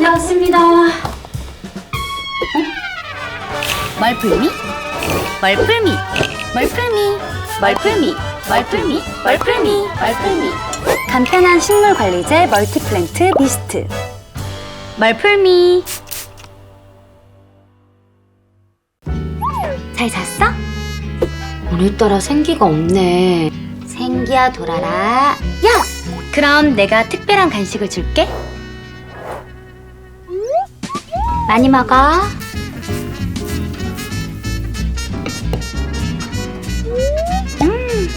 다녀왔습니다. 멀풀미? 멀풀미. 멀풀미. 멀풀미. 멀풀미. 멀풀미. 멀풀미. 간편한 식물 관리제 멀티플랜트 미스트. 멀풀미. 잘 잤어? 오늘따라 생기가 없네. 생기야 돌아라. 야! 그럼 내가 특별한 간식을 줄게 많이 먹어 음.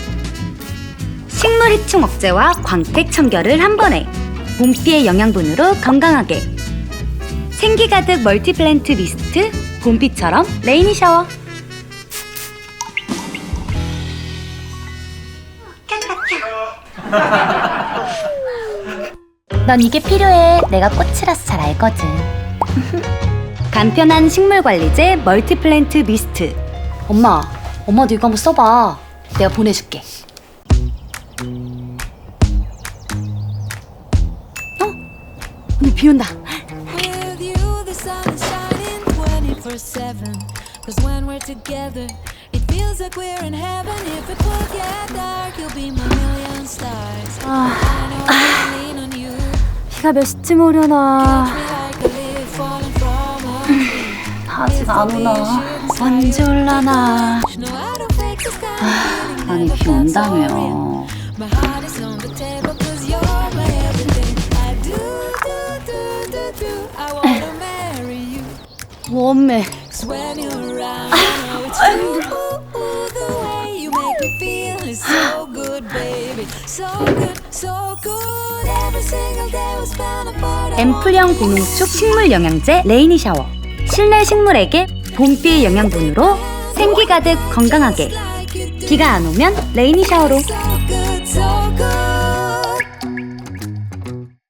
식물 해충 억제와 광택 청결을 한 번에 봄비의 영양분으로 건강하게 생기 가득 멀티플랜트 미스트 봄비처럼 레이니 샤워 넌 이게 필요해. 내가 꽃이라서 잘 알거든. 간편한 식물 관리제 멀티플랜트 미스트. 엄마, 엄마도 이거 한번 써봐. 내가 보내줄게. 오늘 비 온다. With you, the sun is shining 24 7. Cause when we're together, it feels like we're in heaven. If it will get dark, you'll be my million stars. I know I lean on you. 비가 몇 시쯤 오려나. 안 오나. 언제 올라나. Feeling 아니 비. 온다며. 원매. 앰플형 고농축 식물 영양제 레이니 샤워. 실내 식물에게 봄비 영양분으로 생기 가득 건강하게. 비가 안 오면 레이니 샤워로.